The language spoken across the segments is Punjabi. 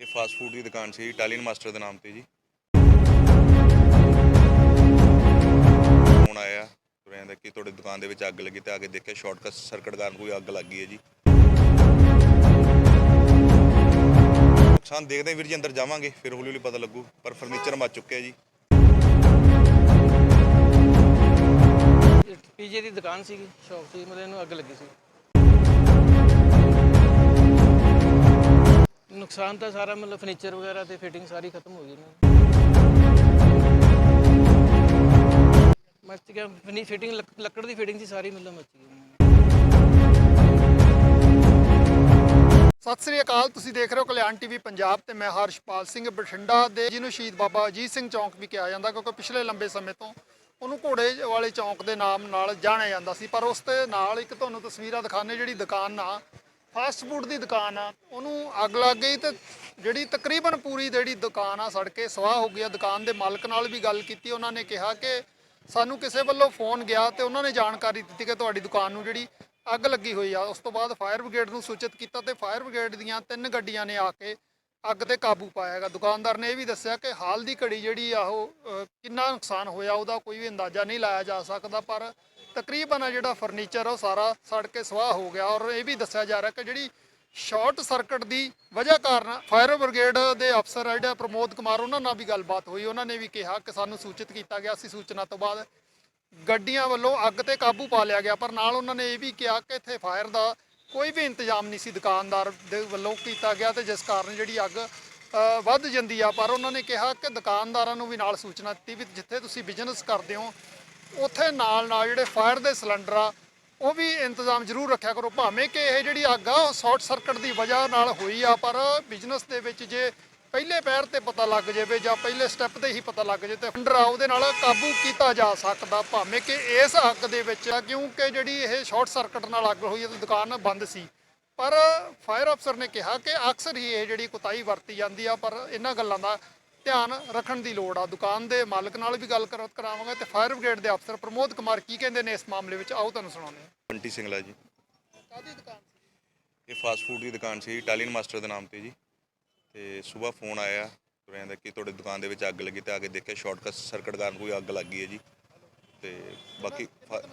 ਇਹ ਫਾਸਟ ਫੂਡ ਦੀ ਦੁਕਾਨ ਸੀ ਇਟਾਲੀਅਨ ਮਾਸਟਰ ਦੇ ਨਾਮ ਤੇ ਜੀ। ਫੋਨ ਆਇਆ ਤੁਰਿਆਂ ਦਾ ਕਿ ਤੁਹਾਡੀ ਦੁਕਾਨ ਦੇ ਵਿੱਚ ਅੱਗ ਲੱਗੀ ਤੇ ਆ ਕੇ ਦੇਖਿਆ ਸ਼ਾਰਟ ਸਰਕਟ ਕਾਰਨ ਕੋਈ ਅੱਗ ਲੱਗੀ ਹੈ ਜੀ। ਨੁਕਸਾਨ ਦੇਖਦੇ ਹਾਂ ਵੀਰ ਜੀ, ਅੰਦਰ ਜਾਵਾਂਗੇ, ਫਿਰ ਹੌਲੀ ਹੌਲੀ ਪਤਾ ਲੱਗੂ, ਪਰ ਫਰਨੀਚਰ ਮੱਚ ਚੁੱਕਿਆ ਜੀ। ਪੀਜੇ ਦੀ ਦੁਕਾਨ ਸੀਗੀ ਸ਼ੌਪ ਸੀ ਮਤਲਬ ਇਹਨੂੰ ਅੱਗ ਲੱਗੀ ਸੀ। ਨੁਕਸਾਨ ਤਾਂ ਸਾਰਾ ਮਤਲਬ ਫਰਨੀਚਰ ਵਗੈਰਾ ਤੇ ਫਿਟਿੰਗ ਸਾਰੀ ਖਤਮ ਹੋ ਗਈ ਨਾ ਮੱਚ ਗਿਆ ਫਨੀ ਫਿਟਿੰਗ ਲੱਕੜ ਦੀ ਫਿਟਿੰਗ ਸੀ, ਸਾਰੀ ਮਤਲਬ ਮੱਚ ਗਈ ਸਤਿ ਸ੍ਰੀ ਅਕਾਲ, ਤੁਸੀਂ ਦੇਖ ਰਹੇ ਹੋ ਕਲਿਆਣ ਟੀਵੀ ਪੰਜਾਬ ਤੇ ਮੈਂ ਹਰਸ਼ਪਾਲ ਸਿੰਘ ਬਠਿੰਡਾ ਦੇ, ਜਿਹਨੂੰ ਸ਼ਹੀਦ ਬਾਬਾ ਅਜੀਤ ਸਿੰਘ ਚੌਂਕ ਵੀ ਕਿਹਾ ਜਾਂਦਾ, ਕਿਉਂਕਿ ਪਿਛਲੇ ਲੰਬੇ ਸਮੇਂ ਤੋਂ ਉਹਨੂੰ ਘੋੜੇ ਵਾਲੇ ਚੌਂਕ ਦੇ ਨਾਮ ਨਾਲ ਜਾਣਿਆ ਜਾਂਦਾ ਸੀ, ਪਰ ਉਸ ਦੇ ਨਾਲ ਇੱਕ ਤੁਹਾਨੂੰ ਤਸਵੀਰਾਂ ਦਿਖਾਣੇ ਜਿਹੜੀ ਦੁਕਾਨ ਆ ਫਾਸਟ ਫੂਡ ਦੀ ਦੁਕਾਨ ਆ। ਉਹਨੂੰ ਅੱਗ ਲੱਗ ਗਈ ਤੇ ਜਿਹੜੀ ਤਕਰੀਬਨ ਪੂਰੀ ਜਿਹੜੀ ਦੁਕਾਨ ਆ ਸੜ ਕੇ ਸਵਾਹ ਹੋ ਗਈ ਆ। ਦੁਕਾਨ ਦੇ ਮਾਲਕ ਨਾਲ ਵੀ ਗੱਲ ਕੀਤੀ, ਉਹਨਾਂ ਨੇ ਕਿਹਾ ਕਿ ਸਾਨੂੰ ਕਿਸੇ ਵੱਲੋਂ ਫੋਨ ਗਿਆ ਤੇ ਉਹਨਾਂ ਨੇ ਜਾਣਕਾਰੀ ਦਿੱਤੀ ਕਿ ਤੁਹਾਡੀ ਦੁਕਾਨ ਨੂੰ ਜਿਹੜੀ ਅੱਗ ਲੱਗੀ ਹੋਈ ਆ। ਉਸ ਤੋਂ ਬਾਅਦ ਫਾਇਰ ਬ੍ਰਿਗੇਡ ਨੂੰ ਸੂਚਿਤ ਕੀਤਾ ਤੇ ਫਾਇਰ ਬ੍ਰਿਗੇਡ ਦੀਆਂ ਤਿੰਨ ਗੱਡੀਆਂ ਨੇ ਆ ਕੇ ਅੱਗ ਤੇ ਕਾਬੂ ਪਾਇਆ ਹੈਗਾ। ਦੁਕਾਨਦਾਰ ਨੇ ਇਹ ਵੀ ਦੱਸਿਆ ਕਿ ਹਾਲ ਦੀ ਘੜੀ ਜਿਹੜੀ ਆ ਉਹ ਅ, ਕਿੰਨਾ ਨੁਕਸਾਨ ਹੋਇਆ ਉਹਦਾ ਕੋਈ ਵੀ ਅੰਦਾਜ਼ਾ ਨਹੀਂ ਲਾਇਆ ਜਾ ਸਕਦਾ ਪਰ ਤਕਰੀਬਨ ਆ ਜਿਹੜਾ ਫਰਨੀਚਰ ਉਹ ਸਾਰਾ ਸੜ ਕੇ ਸਵਾਹ ਹੋ ਗਿਆ। ਔਰ ਇਹ ਵੀ ਦੱਸਿਆ ਜਾ ਰਿਹਾ ਕਿ ਜਿਹੜੀ ਸ਼ਾਰਟ ਸਰਕਟ ਦੀ ਵਜ੍ਹਾ ਕਾਰਨ ਫਾਇਰ ਬ੍ਰਿਗੇਡ ਦੇ ਅਫਸਰ ਆ ਜਿਹੜਾ ਪ੍ਰਮੋਦ ਕੁਮਾਰ ਉਹਨਾਂ ਨਾਲ ਵੀ ਗੱਲਬਾਤ ਹੋਈ। ਉਹਨਾਂ ਨੇ ਵੀ ਕਿਹਾ ਕਿ ਸਾਨੂੰ ਸੂਚਿਤ ਕੀਤਾ ਗਿਆ ਸੀ। ਸੂਚਨਾ ਤੋਂ ਬਾਅਦ ਗੱਡੀਆਂ ਵੱਲੋਂ ਅੱਗ ਤੇ ਕਾਬੂ ਪਾ ਲਿਆ ਗਿਆ। ਪਰ ਨਾਲ ਉਹਨਾਂ ਨੇ ਇਹ ਵੀ ਕਿਹਾ ਕਿ ਇੱਥੇ ਫਾਇਰ ਦਾ ਕੋਈ ਵੀ ਇੰਤਜ਼ਾਮ ਨਹੀਂ ਸੀ ਦੁਕਾਨਦਾਰ ਦੇ ਵੱਲੋਂ ਕੀਤਾ ਗਿਆ ਤੇ ਜਿਸ ਕਾਰਨ ਜਿਹੜੀ ਅੱਗ ਅ, ਵੱਧ ਜਾਂਦੀ ਆ। ਪਰ ਉਹਨਾਂ ਨੇ ਕਿਹਾ ਕਿ ਦੁਕਾਨਦਾਰਾਂ ਨੂੰ ਵੀ ਨਾਲ ਸੂਚਨਾ ਦਿੱਤੀ ਵੀ ਜਿੱਥੇ ਤੁਸੀਂ ਬਿਜ਼ਨਸ ਕਰਦੇ ਹੋ ਉੱਥੇ ਨਾਲ ਨਾਲ ਜਿਹੜੇ ਫਾਇਰ ਦੇ ਸਿਲੰਡਰ ਆ ਉਹ ਵੀ ਇੰਤਜ਼ਾਮ ਜ਼ਰੂਰ ਰੱਖਿਆ ਕਰੋ। ਭਾਵੇਂ ਕਿ ਇਹ ਜਿਹੜੀ ਅੱਗ ਆ ਉਹ ਸ਼ਾਰਟ ਸਰਕਟ ਦੀ ਵਜ੍ਹਾ ਨਾਲ ਹੋਈ ਆ ਪਰ ਬਿਜ਼ਨਸ ਦੇ ਵਿੱਚ ਜੇ ਪਹਿਲੇ ਪੈਰ ਤੇ ਪਤਾ ਲੱਗ ਜਾਵੇ ਜਾਂ ਪਹਿਲੇ ਸਟੈਪ ਤੇ ਹੀ ਪਤਾ ਲੱਗ ਜੇ ਤੇ ਫੰਡਰ ਆ ਉਹਦੇ ਨਾਲ ਕਾਬੂ ਕੀਤਾ ਜਾ ਸਕਦਾ ਭਾਵੇਂ ਕਿ ਇਸ ਅੱਗ ਦੇ ਵਿੱਚ ਕਿਉਂਕਿ ਜਿਹੜੀ ਇਹ ਸ਼ਾਰਟ ਸਰਕਟ ਨਾਲ ਅੱਗ ਹੋਈ ਹੈ ਤੇ ਦੁਕਾਨ ਬੰਦ ਸੀ। ਪਰ ਫਾਇਰ ਅਫਸਰ ਨੇ ਕਿਹਾ ਕਿ ਅਕਸਰ ਹੀ ਇਹ ਜਿਹੜੀ ਕੁਤਾਈ ਵਰਤੀ ਜਾਂਦੀ ਆ ਪਰ ਇਹਨਾਂ ਗੱਲਾਂ ਦਾ ਧਿਆਨ ਰੱਖਣ ਦੀ ਲੋੜ ਆ। ਦੁਕਾਨ ਦੇ ਮਾਲਕ ਨਾਲ ਵੀ ਗੱਲ ਕਰ- ਕਰਾਵਾਂਗੇ ਤੇ ਫਾਇਰ ਬ੍ਰਿਗੇਡ ਦੇ ਅਫਸਰ ਪ੍ਰਮੋਦ ਕੁਮਾਰ ਕੀ ਕਹਿੰਦੇ ਨੇ ਇਸ ਮਾਮਲੇ ਵਿੱਚ? ਆਓ ਤੁਹਾਨੂੰ ਸੁਣਾਉਂਦੇ ਹਾਂ। ਬੰਟੀ ਸਿੰਗਲਾ ਜੀ। ਕਾਦੀ ਦੁਕਾਨ ਸੀ? ਇਹ ਫਾਸਟ ਫੂਡ ਦੀ ਦੁਕਾਨ ਸੀ ਇਟਾਲੀਅਨ ਮਾਸਟਰ ਦੇ ਨਾਮ ਤੇ ਜੀ। ਤੇ ਸਵੇਰ ਫੋਨ ਆਇਆ ਤੁਰਿਆਂ ਦਾ ਕਿ ਤੁਹਾਡੀ ਦੁਕਾਨ ਦੇ ਵਿੱਚ ਅੱਗ ਲੱਗੀ ਤੇ ਆ ਕੇ ਦੇਖਿਆ ਸ਼ਾਰਟ ਸਰਕਟ ਕਾਰਨ ਕੋਈ ਅੱਗ ਲੱਗੀ ਹੈ ਜੀ। ਤੇ ਬਾਕੀ ਫ-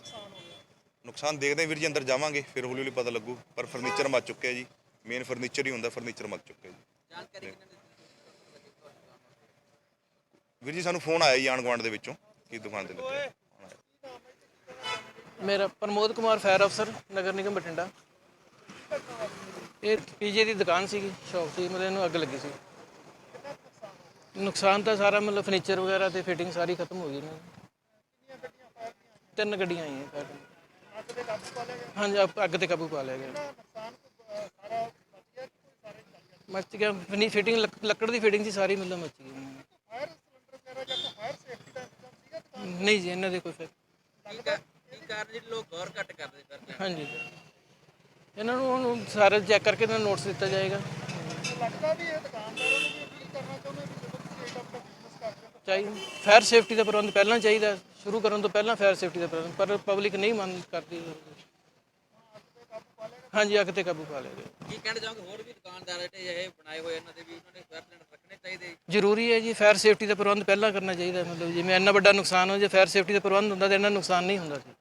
ਨੁਕਸਾਨ ਦੇਖਦੇ ਹਾਂ ਵੀਰ ਜੀ ਅੰਦਰ ਜਾਵਾਂਗੇ ਫਿਰ ਹੌਲੀ ਹੌਲੀ ਪਤਾ ਲੱਗੂ ਪਰ ਫਰਨੀਚਰ ਮੱਚ ਚੁੱਕਿਆ ਜੀ। ਮੇਨ ਫਰਨੀਚਰ ਹੀ ਹੁੰਦਾ ਫਰਨੀਚਰ ਮੱਚ ਚੁੱਕਿਆ ਜੀ। ਜਾਣਕਾਰੀ ਵੀਰ ਜੀ ਸਾਨੂੰ ਫੋਨ ਆਇਆ ਜੀ ਆਣ ਗੁਆਂਢ ਦੇ ਵਿੱਚੋਂ ਕਿ ਦੁਕਾਨ ਤੇ ਲੱਗੇ। ਮੇਰਾ ਪ੍ਰਮੋਦ ਕੁਮਾਰ ਫਾਇਰ ਅਫਸਰ ਨਗਰ ਨਿਗਮ ਬਠਿੰਡਾ। ਇਹ ਪੀਜੇ ਦੀ ਦੁਕਾਨ ਸੀਗੀ ਸ਼ੌਪ ਸੀ ਮਤਲਬ ਇਹਨੂੰ ਅੱਗ ਲੱਗੀ ਸੀ। ਨੁਕਸਾਨ ਤਾਂ ਸਾਰਾ ਮਤਲਬ ਫਰਨੀਚਰ ਵਗੈਰਾ ਤੇ ਫਿਟਿੰਗ ਸਾਰੀ ਖਤਮ ਹੋ ਗਈ ਨਾ ਤਿੰਨ ਗੱਡੀਆਂ ਆਈਆਂ fire ਦੀਆਂ। ਅੱਗ ਤੇ ਕਾਬੂ ਪਾ ਲਿਆ ਗਿਆ ਹਾਂਜੀ ਅੱਗ- ਅੱਗ ਤੇ ਕਾਬੂ ਪਾ ਲਿਆ ਗਿਆ। ਸਾਰਾ ਸਾਰੇ ਮੱਚ ਗਿਆ ਫਨੀ ਫਿਟਿੰਗ ਲੱਕੜ ਦੀ ਫਿਟਿੰਗ ਸੀ ਸਾਰੀ ਮਤਲਬ ਮੱਚ ਗਈ। ਨਹੀਂ ਜੀ ਇਹਨਾਂ ਦੇ ਕੋਈ ਫਿਰ ਕੀ ਕਾਰਨ ਜਿਹੜੇ ਲੋਕ ਗੌਰ ਘੱਟ ਕਰਦੇ ਕਰਦੇ ਹਾਂਜੀ। ਇਹਨਾਂ ਨੂੰ ਹੁਣ ਸਾਰਾ ਚੈੱਕ ਕਰਕੇ ਇਹਨਾਂ ਨੂੰ ਨੋਟਿਸ ਦਿੱਤਾ ਜਾਏਗਾ। ਲੱਗਦਾ ਵੀ ਇਹ ਦੁਕਾਨਦਾਰਾਂ ਨੂੰ ਵੀ ਅਪੀਲ ਕਰਨਾ ਚਾਹੁੰਦੇ ਵੀ ਜਦੋਂ ਤੁਸੀਂ ਇਹ ਆਪਣਾ ਬਿਜ਼ਨਸ ਕਰਦੇ ਹੋ ਚਾਹੀਦਾ ਫਾਇਰ ਸੇਫਟੀ ਦਾ ਪ੍ਰਬੰਧ ਪਹਿਲਾਂ ਚਾਹੀਦਾ ਸ਼ੁਰੂ ਕਰਨ ਤੋਂ ਪਹਿਲਾਂ ਫਾਇਰ ਸੇਫਟੀ ਦਾ ਪ੍ਰਬੰਧ ਪਰ ਪਬਲਿਕ ਨਹੀਂ ਮੰਨ ਕਰਦੀ। ਹਾਂਜੀ ਅੱਗ ਤੇ ਕਾਬੂ ਪਾ ਲਿਆ ਗਿਆ ਕੀ ਕਹਿਣਾ ਚਾਹੋਗੇ? ਹੋਰ ਵੀ ਦੁਕਾਨਦਾਰ ਜਿਹੜੇ ਇਹ ਬਣਾਏ ਹੋਏ ਇਹਨਾਂ ਦੇ ਵੀ ਉਹਨਾਂ ਨੇ ਫਾਇਰ ਸਿਲੰਡਰ ਰੱਖਣੇ ਚਾਹੀਦੇ? ਜ਼ਰੂਰੀ ਹੈ ਜੀ ਫਾਇਰ ਸੇਫਟੀ ਦਾ ਪ੍ਰਬੰਧ ਪਹਿਲਾਂ ਕਰਨਾ ਚਾਹੀਦਾ ਮਤਲਬ ਜਿਵੇਂ ਇੰਨਾ ਵੱਡਾ ਨੁਕਸਾਨ ਹੋ ਜੇ ਫਾਇਰ ਸੇਫਟੀ ਦਾ ਪ੍ਰਬੰਧ ਹੁੰਦਾ ਤਾਂ ਇੰਨਾ ਨੁਕਸਾਨ ਨਹੀਂ ਹੁੰਦਾ ਸੀ।